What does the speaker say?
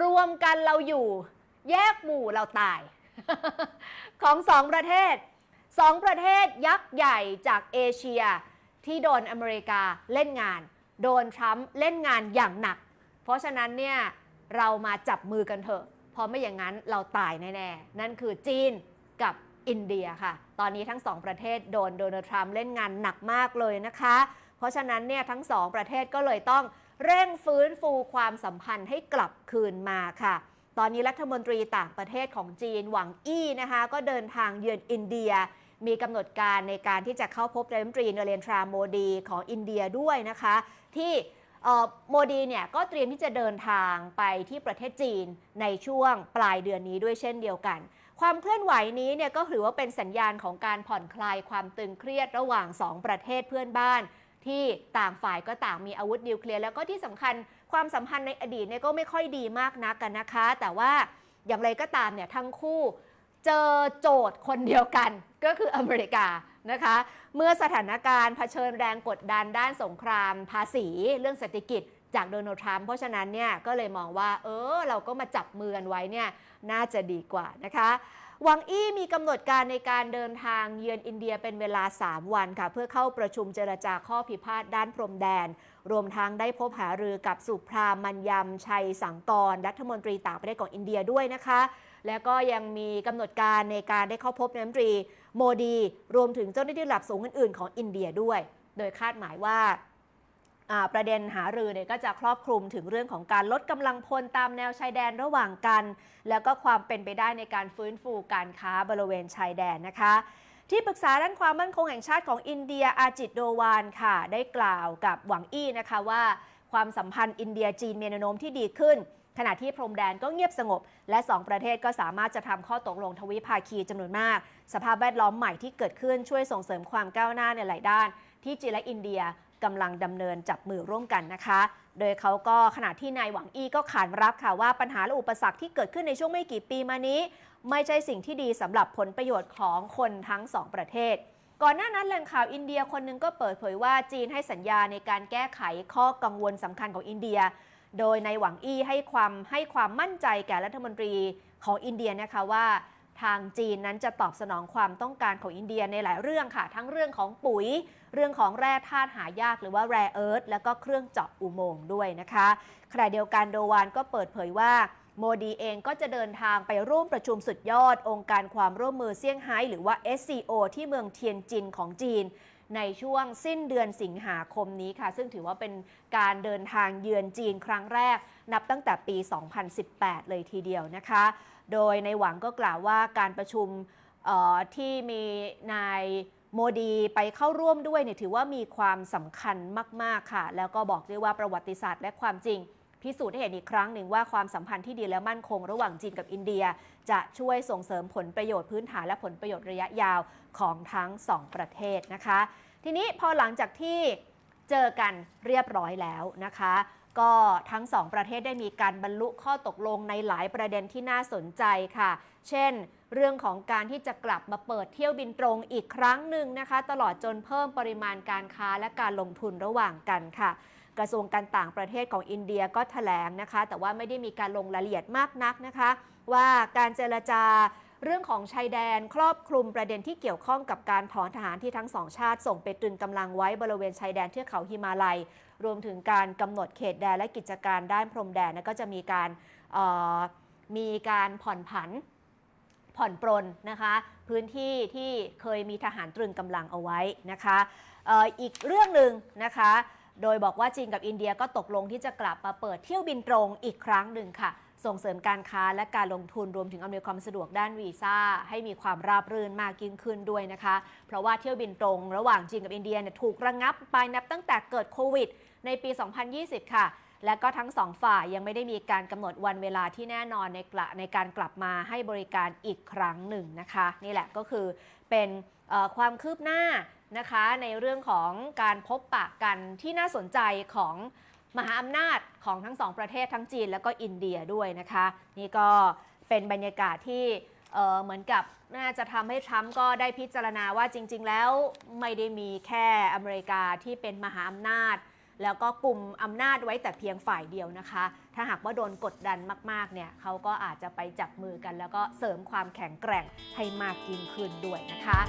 รวมกันเราอยู่ แยกหมู่เราตาย ของสองประเทศสองประเทศยักษ์ใหญ่จากเอเชีย ที่โดนอเมริกาเล่นงาน โดนทรัมป์เล่นงานอย่างหนัก เพราะฉะนั้นเนี่ยเรามาจับมือกันเถอะเพราะไม่อย่างนั้นเราตายแน่ๆ นั่นคือจีนกับอินเดียค่ะ ตอนนี้ทั้งสองประเทศโดนโดนัลด์ทรัมป์เล่นงานหนักมากเลยนะคะ เพราะฉะนั้นเนี่ยทั้งสองประเทศก็เลยต้อง เร่งฟื้นฟูความสัมพันธ์ให้กลับคืนมาค่ะ ตอนนี้รัฐมนตรีต่างประเทศของจีนหวังอี้นะคะ ก็เดินทางเยือนอินเดีย มีกำหนดการในการที่จะเข้าพบรัฐมนตรีเนเรนทราโมดีของอินเดียด้วยนะคะ ที่โมดีเนี่ยก็เตรียมที่จะเดินทางไปที่ประเทศจีนในช่วงปลายเดือนนี้ด้วยเช่นเดียวกัน ความเคลื่อนไหวนี้เนี่ยก็ถือว่าเป็นสัญญาณของการผ่อนคลายความตึงเครียดระหว่าง 2 ประเทศเพื่อนบ้าน ที่ต่างฝ่ายก็ต่างมีอาวุธนิวเคลียร์แล้วก็ที่สำคัญความสัมพันธ์ในอดีตเนี่ยก็ไม่ค่อยดีมากนักกันนะคะ แต่ว่าอย่างไรก็ตามเนี่ยทั้งคู่เจอโจทย์คนเดียวกันก็คืออเมริกานะคะ เมื่อสถานการณ์เผชิญแรงกดดันด้านสงครามภาษี เรื่องเศรษฐกิจจากโดนัลด์ทรัมป์เพราะฉะนั้นเนี่ยก็เลยมองว่า เออ เราก็มาจับมือกันไว้เนี่ยน่าจะดีกว่านะคะ หวังอี้มีกำหนดการในการเดินทางเยือนอินเดียเป็นเวลา 3 วันค่ะ เพื่อเข้าประชุมเจรจาข้อพิพาทด้านพรมแดน รวมทั้งได้พบหารือกับสุพรามัญยมชัยสังกร รัฐมนตรีต่างประเทศของอินเดียด้วยนะคะ แล้วก็ยังมีกำหนดการในการได้เข้าพบนายกรัฐมนตรีโมดี รวมถึงเจ้าหน้าที่ระดับสูงอื่นๆของอินเดียด้วย โดยคาดหมายว่า ประเด็นหารือเนี่ยก็จะครอบคลุมถึงเรื่องของการลดกำลังพลตามแนวชายแดนระหว่างกัน แล้วก็ความเป็นไปได้ในการฟื้นฟูการค้าบริเวณชายแดนนะคะที่ปรึกษาด้านความมั่นคงแห่งชาติของอินเดียอาจิตโดวานค่ะ ได้กล่าวกับหวังอี้นะคะว่าความสัมพันธ์อินเดียจีนมีแนวโน้มที่ดีขึ้น ขณะที่พรมแดนก็เงียบสงบ และ 2 ประเทศก็สามารถจะทำข้อตกลงทวิภาคีจำนวนมาก สภาพแวดล้อมใหม่ที่เกิดขึ้นช่วยส่งเสริมความก้าวหน้าในหลายด้าน ที่จีนและอินเดีย กำลังดำเนินจับมือร่วมกันนะคะ โดยเขาก็ขณะที่นายหวังอี้ก็ขานรับค่ะว่าปัญหาและอุปสรรคที่เกิดขึ้นในช่วงไม่กี่ปีมานี้ ไม่ใช่สิ่งที่ดีสำหรับผลประโยชน์ของคนทั้งสองประเทศก่อนหน้านั้นแหล่งข่าวอินเดียคนหนึงก็เปิดเผยว่าจีนให้สัญญาในการแก้ไขข้อกังวลสำคัญของอินเดีย โดยในหวังอี้ให้ความให้ความมั่นใจแก่รัฐมนตรีของอินเดียนะคะว่า ทางจีนนั้นจะตอบสนองความต้องการของอินเดียในหลายเรื่องค่ะ ทั้งเรื่องของปุ๋ย เรื่องของแร่ธาตุหายากหรือว่าแร่เอิร์ธแล้วก็เครื่องเจาะอุโมงค์ด้วยนะคะขณะเดียวกันโดวานก็เปิดเผยว่าโมดีเองก็จะเดินทางไปร่วมประชุมสุดยอด องค์การความร่วมมือเซี่ยงไฮ้หรือว่า SCO ที่เมืองเทียนจินของจีน ในช่วงสิ้นเดือนสิงหาคมนี้ค่ะ ซึ่งถือว่าเป็นการเดินทางเยือนจีนครั้งแรก นับตั้งแต่ปี 2018 เลยทีเดียวนะคะ โดยในหวังก็กล่าวว่าการประชุมที่มีนายโมดีไปเข้าร่วมด้วยเนี่ยถือว่ามีความสำคัญมาก ๆ ค่ะ แล้วก็บอกด้วยว่าประวัติศาสตร์และความจริง พิสูจน์ให้เห็นอีกครั้งหนึ่งว่าความสัมพันธ์ที่ดีและมั่นคงระหว่างจีนกับอินเดีย จะช่วยส่งเสริมผลประโยชน์พื้นฐานและผลประโยชน์ระยะยาวของทั้งสองประเทศนะคะ ทีนี้พอหลังจากที่เจอกันเรียบร้อยแล้วนะคะ ก็ทั้งสองประเทศได้มีการบรรลุข้อตกลงในหลายประเด็นที่น่าสนใจค่ะ เช่น เรื่องของการที่จะกลับมาเปิดเที่ยวบินตรงอีกครั้งหนึ่งนะคะ ตลอดจนเพิ่มปริมาณการค้าและการลงทุนระหว่างกันค่ะ กระทรวงการต่างประเทศของอินเดียก็ถแถลงนะคะ แต่ว่าไม่ได้มีการลงรายละเอียดมากนักนะคะ ว่าการเจรจา เรื่องของชายแดนครอบคลุมประเด็นที่เกี่ยวข้องกับการถอนทหารที่ทั้งสองชาติ ส่งไปตรึงกำลังไว้บริเวณชายแดนเทือกเขาหิมาลัย รวมถึงการกำหนดเขตแดนและกิจการด้านพรมแดนก็จะมีการมีการผ่อนผันผ่อนปรนนะคะ พื้นที่ที่เคยมีทหารตรึงกำลังเอาไว้นะคะอออีกเรื่องหนึ่งนะคะ โดยบอกว่าจีนกับอินเดียก็ตกลงที่จะกลับมาเปิดเที่ยวบินตรงอีกครั้งหนึ่งค่ะ ส่งเสริมการค้าและการลงทุนรวมถึงอำนวยความสะดวกด้านวีซ่าให้มีความราบรื่นมากยิ่งขึ้นด้วยนะคะ เพราะว่าเที่ยวบินตรงระหว่างจีนกับอินเดียเนี่ยถูกระงับไปนับตั้งแต่เกิดโควิด ในปี 2020 ค่ะและก็ทั้งสองฝ่ายยังไม่ได้มีการกำหนดวันเวลาที่แน่นอนในกละในการกลับมาให้บริการอีกครั้งหนึ่งนะคะ นี่แหละก็คือเป็นความคืบหน้านะคะในเรื่องของการพบปะกันที่น่าสนใจของ มหาอำนาจของทั้งสองประเทศทั้งจีนแล้วก็อินเดียด้วยนะคะ นี่ก็เป็นบรรยากาศที่เเหมือนกับน่าจะทำให้ทรัมป์ก็ได้พิจารณาว่าจริง ๆ แล้วไม่ได้มีแค่อเมริกาที่เป็นมหาอำนาจ แล้วก็กลุ่มอำนาจไว้แต่เพียงฝ่ายเดียวนะคะ ถ้าหากว่าโดนกดดันมากๆเนี่ยเขาก็อาจจะไปจับมือกัน แล้วก็เสริมความแข็งแกร่งให้มากยิ่งขึ้นด้วยนะคะ